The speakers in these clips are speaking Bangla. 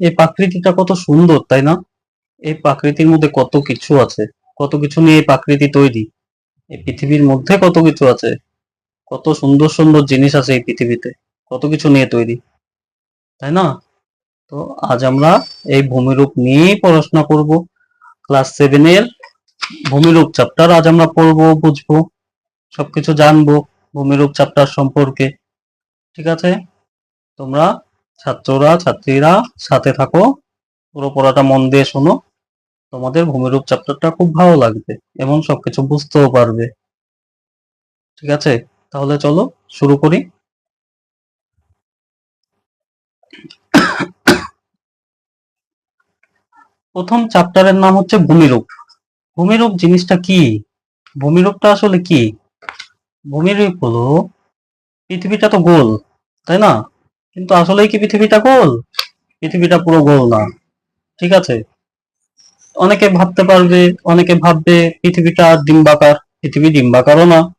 এই প্রাকৃতিটা কত সুন্দর, তাই না? এই প্রাকৃতির মধ্যে কত কিছু আছে, কত কিছু নিয়ে এই প্রাকৃতি তৈরি? এই পৃথিবীর মধ্যে কত কিছু আছে? কত সুন্দর সুন্দর জিনিস আছে এই পৃথিবীতে, কত কিছু নিয়ে তৈরি, তাই না? তো আজ আমরা এই ভূমিরূপ নিয়েই পড়াশোনা করব। ক্লাস সেভেনের ভূমিরূপ চ্যাপ্টার আজ আমরা পড়ব, বুঝব, সবকিছু জানব ভূমিরূপ চ্যাপ্টার সম্পর্কে, ঠিক আছে? তোমরা ছাত্ররা, ছাত্রীরা সাথে থাকো। পুরো পড়াটা মন দিয়ে শোনো। তোমাদের ভূমিরূপ চ্যাপ্টারটা খুব ভালো লাগবে এবং সবকিছু বুঝতেও পারবে। ঠিক আছে? তাহলে চলো, শুরু করি। প্রথম চ্যাপ্টারের নাম হচ্ছে ভূমিরূপ। ভূমিরূপ জিনিসটা কি? ভূমিরূপটা আসলে কি? ভূমিরূপ হলো পৃথিবীটা তো গোল, তাই না? কিন্তু আসলেই কি পৃথিবীটা গোল? পৃথিবীটা পুরো গোল না। ঠিক আছে? অনেকে ভাবতে পারবে, অনেকে ভাববে পৃথিবীটা ডিম্বাকার। পৃথিবী ডিম্বাকারও না।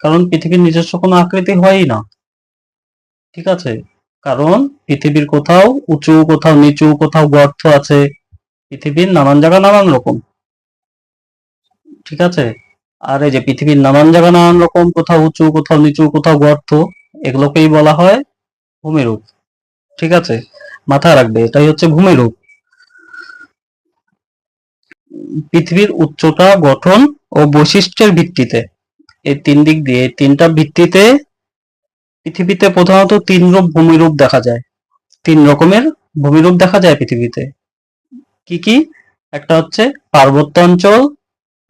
কারণ পৃথিবীর নিজস্ব কোনো আকৃতি হয়ই না। ঠিক আছে? কারণ পৃথিবীর কোথাও উঁচু, কোথাও নিচু, কোথাও গর্ত আছে। পৃথিবীর নানান জায়গা নানান রকম। ঠিক আছে? আর এই যে পৃথিবীর নানান জায়গা নানান রকম, কোথাও উঁচু, কোথাও নিচু, কোথাও গর্ত, এগুলোকেই বলা হয় ভূমিরূপ ঠিক আছে? মাথায় রাখবে, এটাই হচ্ছে ভূমিরূপ পৃথিবীর উচ্চতা, গঠন ও বৈশিষ্ট্যের ভিত্তিতে, এই তিন দিক দিয়ে তিনটা ভিত্তিতে পৃথিবীতে প্রধানত তিন রূপ ভূমিরূপ দেখা যায়। তিন রকমের ভূমিরূপ দেখা যায় পৃথিবীতে। কি কি? একটা হচ্ছে পার্বত্য অঞ্চল,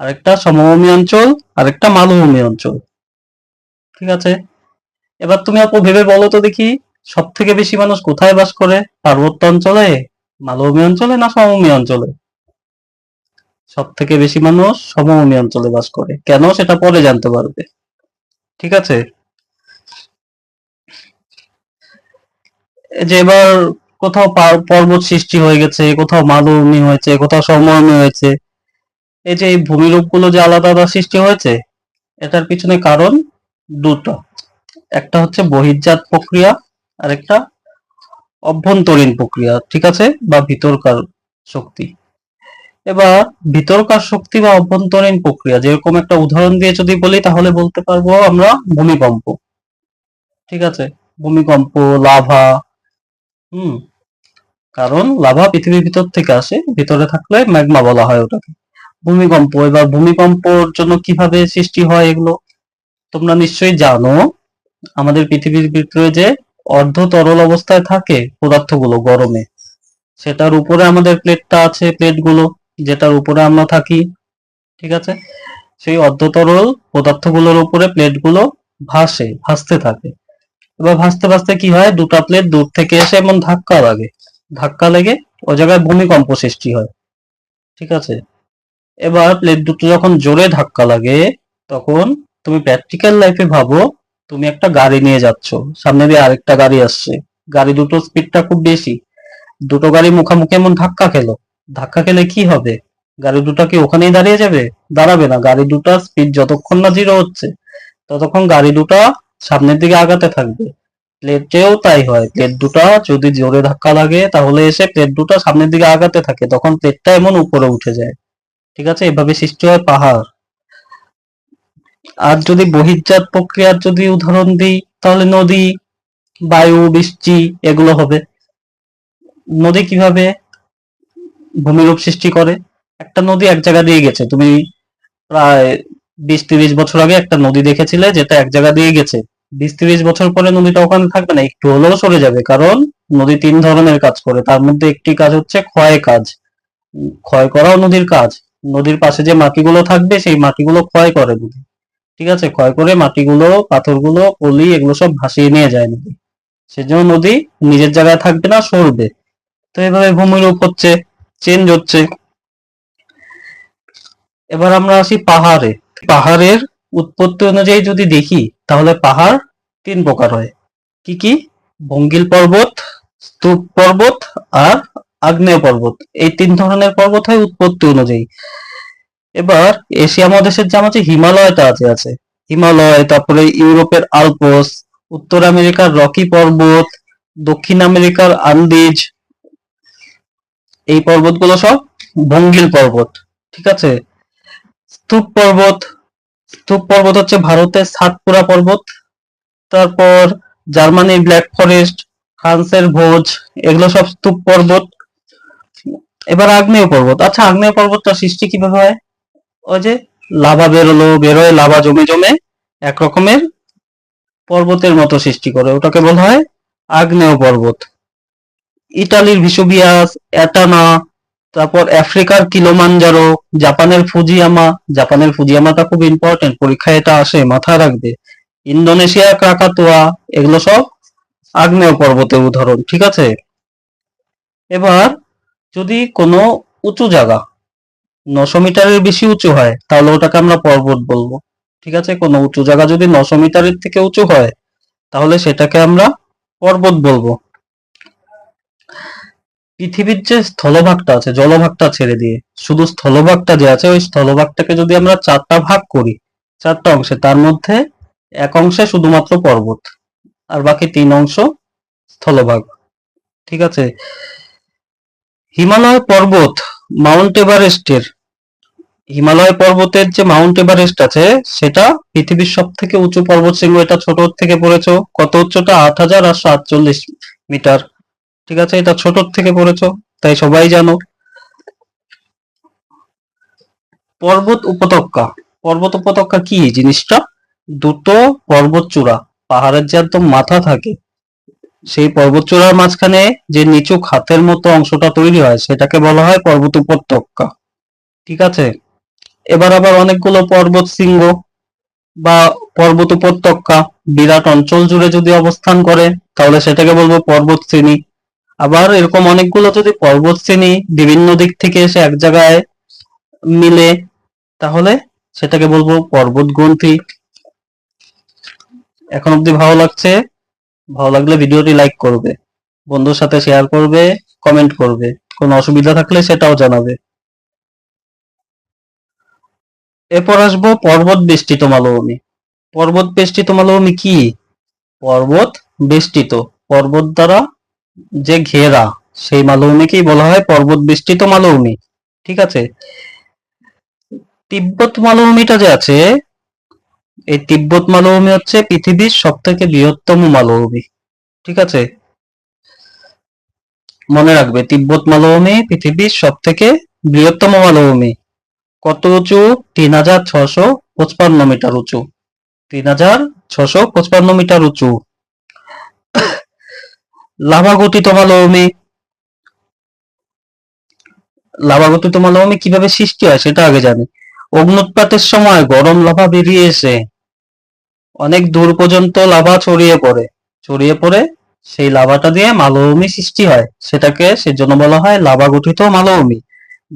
আরেকটা সমভূমি অঞ্চল, আরেকটা মালভূমি অঞ্চল। ঠিক আছে? এবার তুমি আপু ভেবে বলো তো দেখি। সব থেকে বেশি মানুষ কোথায় বাস করে? পার্বত্য অঞ্চলে, মালভূমি অঞ্চলে না সমভূমি অঞ্চলে? সব থেকে বেশি মানুষ সমভূমি অঞ্চলে বাস করে। কেন সেটা পরে জানতে পারবে। ঠিক আছে? যে এবার কোথাও পার- পর্বত সৃষ্টি হয়ে গেছে, কোথাও মালভূমি হয়েছে, কোথাও সমভূমি হয়েছে। এই যে এই ভূমিরূপগুলো যে আলাদা আলাদা সৃষ্টি হয়েছে, এটার পিছনে কারণ দুটো। একটা হচ্ছে বহির্জাত প্রক্রিয়া আর একটা অভ্যন্তরীণ প্রক্রিয়া, ঠিক আছে? বা ভিতরকার শক্তি। এবার ভিতরকার শক্তি বা অভ্যন্তরীণ প্রক্রিয়া, যেরকম একটা উদাহরণ দিয়ে যদি বলি, তাহলে বলতে পারব আমরা ভূমিকম্প। ঠিক আছে? ভূমিকম্প, লাভা, হুম? কারণ লাভা পৃথিবীর ভিতর থেকে আসে, ভিতরে থাকলে ম্যাগমা বলা হয় ওটাকে। ভূমিকম্প, এবার ভূমিকম্পর জন্য কীভাবে সৃষ্টি হয় এগুলো? তোমরা নিশ্চয়ই জানো, আমাদের পৃথিবীর ভিতরে যে অর্ধ তরল অবস্থায় থাকে পদার্থগুলো গরমে। সেটার উপরে আমাদের প্লেটটা আছে, প্লেটগুলো, যেটার উপরে আমরা থাকি, ঠিক আছে? সেই অর্ধ তরল পদার্থগুলোর উপরে প্লেটগুলো ভাসে, ভাসতে থাকে। এবার ভাসতে ভাসতে কি হয়? দুটা প্লেট দূর থেকে এসে এমন ধাক্কা লাগে। ধাক্কা লেগে ওই জায়গায় ভূমিকম্প সৃষ্টি হয়, ঠিক আছে? এবার প্লেট দুটো যখন জোরে ধাক্কা লাগে, তখন তুমি প্র্যাকটিক্যাল লাইফে ভাবো তুমি একটা গাড়ি নিয়ে যাচ্ছ। সামনে দিয়ে আরেকটা গাড়ি আসছে। গাড়ি দুটো স্পিডটা খুব বেশি। দুটো গাড়ি মুখামুখি এমন ধাক্কা খেলো। ধাক্কা খেলে কি হবে? গাড়ি দুটা কি ওখানেই দাঁড়িয়ে যাবে? দাঁড়াবে না। গাড়ি দুটা স্পিড যতক্ষণ না জিরো হচ্ছে, ততক্ষণ গাড়ি দুটো সামনের দিকে আগাতে থাকবে। প্লেটেও তাই হয়। প্লেট দুটা যদি জোরে ধাক্কা লাগে, তাহলে এসে প্লেট দুটা সামনের দিকে আগাতে থাকে। তখন প্লেটটা এমন উপরে উঠে যায়। ঠিক আছে? এভাবে সৃষ্টি হয় পাহাড়। আর যদি বহির্জাত প্রক্রিয়ার যদি উদাহরণ দিই, তাহলে নদী, বায়ু, বৃষ্টি, এগুলো হবে। নদী কীভাবে ভূমিরূপ সৃষ্টি করে? একটা নদী এক জায়গা দিয়ে গেছে। তুমি প্রায় বিশ তিরিশ বছর আগে একটা নদী দেখেছিলে যেটা এক জায়গা দিয়ে গেছে। বিশ তিরিশ বছর পরে নদীটা ওখানে থাকবে না, একটু হলেও সরে যাবে, কারণ নদী তিন ধরনের কাজ করে। তার মধ্যে একটি কাজ হচ্ছে ক্ষয় কাজ। ক্ষয় করাও নদীর কাজ। নদীর পাশে যে মাটিগুলো থাকবে, সেই মাটিগুলো ক্ষয় করে নদী। ঠিক আছে? ক্ষয় করে মাটিগুলো, পাথরগুলো, পলি এগুলো সব ভাসিয়ে নিয়ে যায় নদী। সেজন্য নদী নিজের জায়গায় থাকবে না, সরবে। তো এভাবে ভূমিরূপ হচ্ছে চেঞ্জ হচ্ছে। এবার আমরা আসি পাহাড়ে। পাহাড়ের উৎপত্তি অনুযায়ী যদি দেখি, তাহলে পাহাড় তিন প্রকার হয়। কি কি? ভঙ্গিল পর্বত, স্তূপ পর্বত আর আগ্নেয় পর্বত। এই তিন ধরনের পর্বত হয় উৎপত্তি অনুযায়ী। এবার এশিয়া মহাদেশের যে আমাদের হিমালয়টা আছে আছে। হিমালয়, তারপরে ইউরোপের আলপস, উত্তর আমেরিকার রকি পর্বত, দক্ষিণ আমেরিকার আন্দিজ, এই পর্বতগুলো সব ভঙ্গিল পর্বত, ঠিক আছে? স্তূপ পর্বত স্তূপ পর্বত হচ্ছে ভারতের সাতপুরা পর্বত, তারপর জার্মানির ব্ল্যাক ফরেস্ট, ফ্রান্সের ভোজ, এগুলো সব স্তূপ পর্বত। এবার আগ্নেয় পর্বত আচ্ছা আগ্নেয় পর্বতটা সৃষ্টি কীভাবে হয়? ওই যে লাভা বেরোলো, বেরোয় লাভা জমে জমে এক রকমের পর্বতের মতো সৃষ্টি করে। ওটাকে বলা হয় আগ্নেয় পর্বত। ইটালির ভিসুভিয়াস অ্যাটানা তারপর আফ্রিকার কিলোমানজারো, জাপানের ফুজিয়ামা। জাপানের ফুজিয়ামাটা খুব ইম্পর্টেন্ট পরীক্ষায় এটা আসে, মাথায় রাখবে। ইন্দোনেশিয়ার ক্রাকাতোয়া এগুলো সব আগ্নেয় পর্বতের উদাহরণ, ঠিক আছে? এবার যদি কোনো উঁচু জায়গা নশো মিটারের বেশি উঁচু হয়, তাহলে ওটাকে আমরা পর্বত বলব। ঠিক আছে? কোনো উঁচু জায়গা যদি নশো মিটারের থেকে উঁচু হয়, তাহলে সেটাকে আমরা পর্বত বলব। পৃথিবীর যে স্থলভাগটা আছে, জলভাগটা ছেড়ে দিয়ে, শুধু স্থলভাগটা যে আছে, ওই স্থলভাগটাকে যদি আমরা চারটা ভাগ করি, চারটা অংশে, তার মধ্যে এক অংশে শুধুমাত্র পর্বত, আর বাকি তিন অংশ স্থলভাগ। ঠিক আছে? হিমালয় পর্বত মাউন্ট এভারেস্টের হিমালয় পর্বতের যে মাউন্ট এভারেস্ট আছে, সেটা পৃথিবীর সব থেকে উঁচু পর্বত শৃঙ্গ এটা ছোট থেকে পড়েছো। কত উচ্চতা আট হাজার আটশো আটচল্লিশ মিটার। ঠিক আছে, এটা ছোট থেকে পড়েছো, তাই সবাই জানো। পর্বত উপত্যকা। পর্বত উপত্যকা কি? জিনিসটা? দুটো পর্বত চূড়া। পাহাড়ের যে একদম মাথা থাকে, সেই পর্বত চূড়ার মাঝখানে যে নিচু খাতের মতো অংশটা তৈরি হয়, সেটাকে বলা হয় পর্বত উপত্যকা। ঠিক আছে? এবার আবার অনেকগুলো পর্বত শৃঙ্গ বা পর্বত উপত্যকা, বিরাট অঞ্চল জুড়ে যদি অবস্থান করে, তাহলে সেটাকে বলব পর্বত শ্রেণি। আবার এরকম অনেকগুলো যদি পর্বত শ্রেণি বিভিন্ন দিক থেকে এসে এক জায়গায় মিলে, তাহলে সেটাকে বলব পর্বত গ্রন্থি। এখন অব্দি ভালো লাগছে, ভালো লাগলে ভিডিওটি লাইক করবে, বন্ধুর সাথে শেয়ার করবে কমেন্ট করবে। কোনো অসুবিধা থাকলে সেটাও জানাবে। এরপর আসব পর্বত বেষ্টিত মালভূমি। পর্বত বেষ্টিত মালভূমি কি? পর্বত বেষ্টিত। পর্বত দ্বারা যে ঘেরা, সেই মালভূমিকেই বলা হয় পর্বত বেষ্টিত মালভূমি। ঠিক আছে? তিব্বত মালভূমিটা যে আছে, এই তিব্বত মালভূমি হচ্ছে পৃথিবীর সব থেকে বৃহত্তম মালভূমি। ঠিক আছে? মনে রাখবে, তিব্বত মালভূমি পৃথিবীর সব থেকে বৃহত্তম মালভূমি। কত উঁচু? তিন হাজার ছশো পঁচপান্ন মিটার উঁচু। তিন হাজার ছশো পঁচপান্ন মিটার উঁচু। লাভা গঠিত মালভূমি লাভা গঠিত মালভূমি কীভাবে সৃষ্টি হয় সেটা আগে জানি। অগ্নুৎপাতের সময় গরম লাভা বেরিয়ে এসে অনেক দূর পর্যন্ত লাভা ছড়িয়ে পড়ে। ছড়িয়ে পড়ে সেই লাভাটা দিয়ে মালভূমি সৃষ্টি হয়। সেটাকে সেজন্য বলা হয় লাভা গঠিত মালভূমি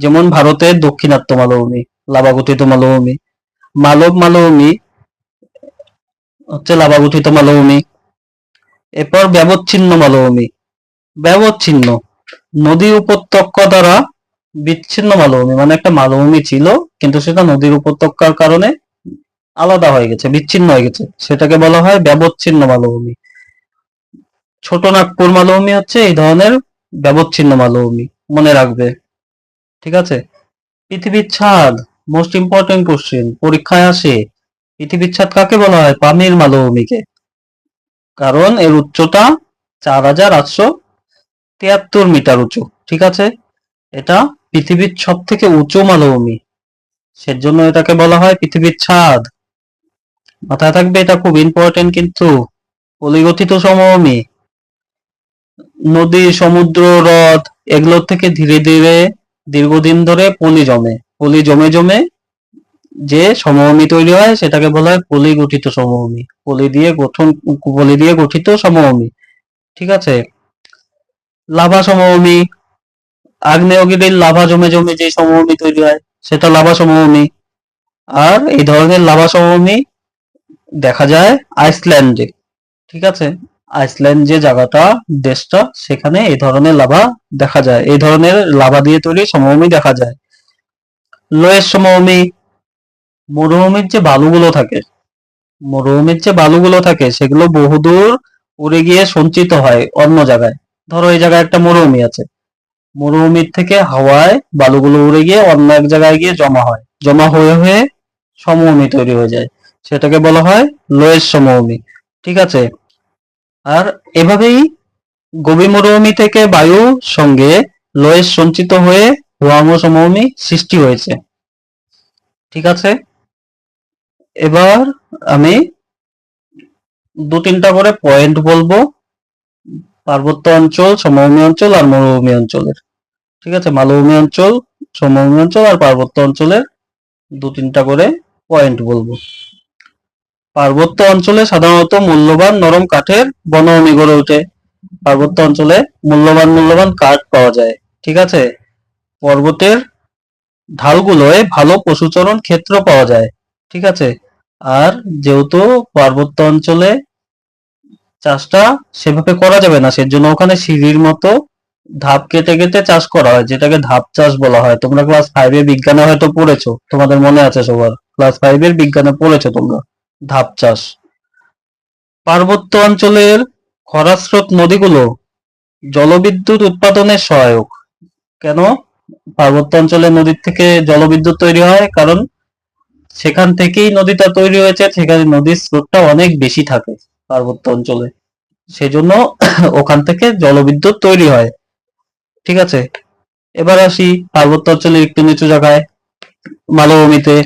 যেমন ভারতের দক্ষিণাত্য মালভূমি লাভা গঠিত মালভূমি, মালব মালভূমি, হচ্ছে লাভা গঠিত মালভূমি, এরপর ব্যবচ্ছিন্ন মালভূমি। ব্যবচ্ছিন্ন, নদী উপত্যকা দ্বারা বিচ্ছিন্ন মালভূমি মানে একটা মালভূমি ছিল, কিন্তু সেটা নদীর উপত্যকার কারণে আলাদা হয়ে গেছে, বিচ্ছিন্ন হয়ে গেছে। সেটাকে বলা হয় ব্যবচ্ছিন্ন মালভূমি। ছোট নাগপুর মালভূমি হচ্ছে এই ধরনের ব্যবচ্ছিন্ন মালভূমি, মনে রাখবে। ঠিক আছে? পৃথিবীর ছাদ মোস্ট ইম্পর্টেন্ট কোশ্চেন পরীক্ষায় আসে। পৃথিবীর ছাদ কাকে বলা হয়? পামির মালভূমিকে। কারণ এর উচ্চতা চার হাজার আটশো তিয়াত্তর মিটার উঁচু, ঠিক আছে? এটা পৃথিবীর সব থেকে উঁচু মালভূমি। সেজন্য এটাকে বলা হয় পৃথিবীর ছাদ। মাথায় থাকবে এটা খুব ইম্পর্টেন্ট কিন্তু পলিগঠিত সমভূমি। নদী, সমুদ্র, হ্রদ, এগুলোর থেকে ধীরে ধীরে দীর্ঘদিন ধরে পলি জমে। পলি জমে জমে যে সমভূমি তৈরি হয় সেটাকে বলা হয় পলি গঠিত সমভূমি। পলি দিয়ে গঠন, পলি দিয়ে গঠিত সমভূমি। ঠিক আছে? লাভা সমভূমি। আগ্নেয়গিরির লাভা জমে জমে যে সমভূমি তৈরি হয়, সেটা লাভা সমভূমি। আর এই ধরনের লাভা সমভূমি দেখা যায় আইসল্যান্ডে। ঠিক আছে? আইসল্যান্ড যে জায়গাটা, দেশটা, সেখানে এই ধরনের লাভা দেখা যায়। এই ধরনের লাভা দিয়ে তৈরি সমভূমি দেখা যায়। লোয়ের সমভূমি, মরুভূমির যে বালুগুলো থাকে, মরুভূমির যে বালুগুলো থাকে, সেগুলো বহুদূর উড়ে গিয়ে সঞ্চিত হয় অন্য জায়গায়। ধরো, এই জায়গায় একটা মরুভূমি আছে। মরুভূমির থেকে হাওয়ায় বালুগুলো উড়ে গিয়ে অন্য এক জায়গায় গিয়ে জমা হয়। জমা হয়ে হয়ে সমভূমি তৈরি হয়ে যায়। সেটাকে বলা হয় লোয়েস সমভূমি। ঠিক আছে? আর এভাবেই গভীর মরুভূমি থেকে বায়ুর সঙ্গে লোয়েস সঞ্চিত হয়ে হুয়াংহো সমভূমি সৃষ্টি হয়েছে। ঠিক আছে? এবার আমি দু তিনটা করে পয়েন্ট বলব। পার্বত্য অঞ্চল, সমভূমি অঞ্চল আর মরুভূমি অঞ্চলের। ঠিক আছে? মালভূমি অঞ্চল, সমভূমি অঞ্চল আর পার্বত্য অঞ্চলের দু তিনটা করে পয়েন্ট বলব। পার্বত্য অঞ্চলে সাধারণত মূল্যবান নরম কাঠের বনভূমি গড়ে ওঠে। পার্বত্য অঞ্চলে মূল্যবান মূল্যবান কাঠ পাওয়া যায়, ঠিক আছে? পর্বতের ঢালগুলোয় ভালো পশুচরণ ক্ষেত্র পাওয়া যায়, ঠিক আছে? আর যেহেতু পার্বত্য অঞ্চলে চাষটা সেভাবে করা যাবে না, সেজন্য ওখানে সিঁড়ির মতো ধাপ কেটে কেটে চাষ করা হয়, যেটাকে ধাপ চাষ বলা হয়। তোমরা ক্লাস ফাইভে বিজ্ঞানে হয়তো পড়েছো, তোমাদের মনে আছে সবার। ক্লাস ফাইভের বিজ্ঞানে পড়েছো তোমরা। ধাপ চাষ। পার্বত্য অঞ্চলের খরাস্রোত নদীগুলো জলবিদ্যুৎ উৎপাদনের সহায়ক। কেন? পার্বত্য অঞ্চলে নদীর থেকে জলবিদ্যুৎ তৈরি হয় কারণ সেখান থেকেই নদীটা তৈরি হয়েছে, সেখানে নদীর স্রোতটা অনেক বেশি থাকে পার্বত্য অঞ্চলে। সেজন্য ওখান থেকে জলবিদ্যুৎ তৈরি হয়। ঠিক আছে? এবার আসি পার্বত্য অঞ্চলের একটু নিচু জায়গায়, মালভূমিতে।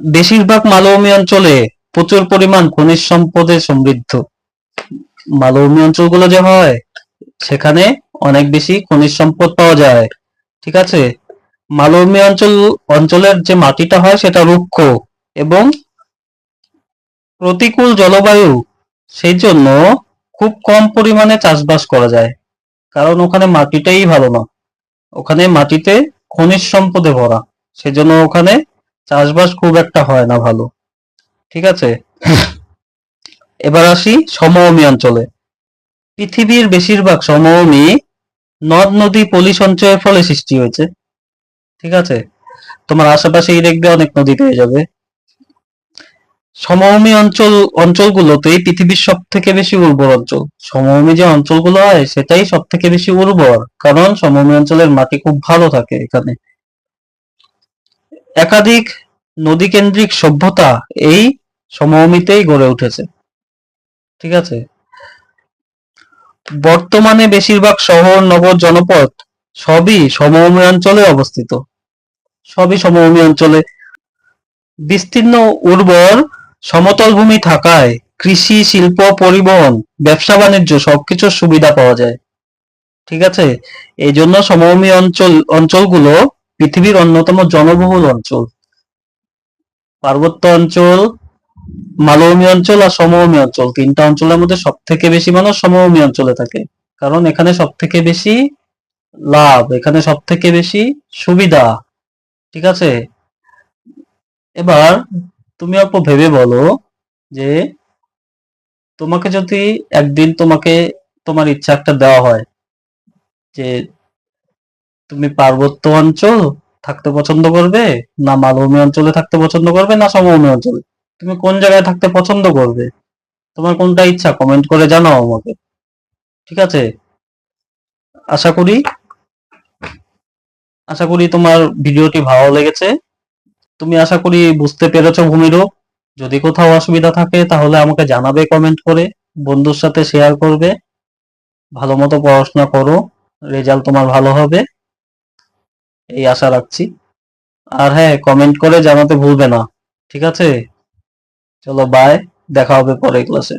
বেশিরভাগ মালভূমি অঞ্চলে প্রচুর পরিমাণ খনিজ সম্পদে সমৃদ্ধ। মালভূমি অঞ্চলগুলো যে হয়, সেখানে অনেক বেশি খনিজ সম্পদ পাওয়া যায়। ঠিক আছে? মালভূমি অঞ্চল, অঞ্চলের যে মাটিটা হয়, সেটা রুক্ষ এবং প্রতিকূল জলবায়ু, সেই জন্য খুব কম পরিমাণে চাষবাস করা যায়। কারণ ওখানে মাটিটাই ভালো না। ওখানে মাটিতে খনিজ সম্পদে ভরা। সেজন্য ওখানে চাষবাস খুব একটা হয় না ভালো। ঠিক আছে? এবার আসি সমভূমি অঞ্চলে। পৃথিবীর বেশিরভাগ সমভূমি নদ নদী পলি সঞ্চয়ের ফলে সৃষ্টি হয়েছে। ঠিক আছে? তোমার আশেপাশেই দেখবে অনেক নদী পেয়ে যাবে। সমভূমি অঞ্চল অঞ্চলগুলোতেই পৃথিবীর সব থেকে বেশি উর্বর অঞ্চল। সমভূমি যে অঞ্চলগুলো হয় সেটাই সব থেকে বেশি উর্বর। কারণ সমভূমি অঞ্চলের মাটি খুব ভালো থাকে এখানে। একাধিক নদী কেন্দ্রিক সভ্যতা এই সমভূমিতেই গড়ে উঠেছে। ঠিক আছে? বর্তমানে বেশিরভাগ শহর, নগর, জনপদ সবই সমভূমি অঞ্চলে অবস্থিত। সবই সমভূমি অঞ্চলে। বিস্তীর্ণ উর্বর সমতল ভূমি থাকায় কৃষি, শিল্প, পরিবহন, ব্যবসা, বাণিজ্য সবকিছুর সুবিধা পাওয়া যায়। ঠিক আছে? এই জন্য সমভূমি অঞ্চল, অঞ্চলগুলো পৃথিবীর অন্যতম জনবহুল অঞ্চল। পার্বত্য অঞ্চল, মালভূমি অঞ্চল আর সমভূমি অঞ্চল। তিনটা অঞ্চলের মধ্যে সব থেকে বেশি মানুষ সমভূমি অঞ্চলে থাকে। কারণ এখানে সব থেকে বেশি লাভ, এখানে সব থেকে বেশি সুবিধা। ঠিক আছে? এবার তুমি অল্প ভেবে বলো যে তোমাকে যদি একদিন তোমাকে, তোমার ইচ্ছা একটা দেওয়া হয় যে তুমি পার্বত্য অঞ্চল থাকতে পছন্দ করবে, না মালভূমি অঞ্চলে থাকতে পছন্দ করবে, না সমভূমি অঞ্চলে? তুমি কোন জায়গায় থাকতে পছন্দ করবে? তোমার কোনটা ইচ্ছা কমেন্ট করে জানাও আমাকে। ঠিক আছে? আশা করি আশা করি তোমার ভিডিওটি ভালো লেগেছে। তুমি আশা করি বুঝতে পেরেছ ভূমিরূপ। যদি কোথাও অসুবিধা থাকে, তাহলে আমাকে জানাবে কমেন্ট করে, বন্ধুর সাথে শেয়ার করবে। ভালো মতো পড়াশোনা করো রেজাল্ট তোমার ভালো হবে। এই আশা রাখছি। আর হ্যাঁ কমেন্ট করে জানাতে ভুলবে না। ঠিক আছে? চলো বাই দেখা হবে পরের ক্লাসে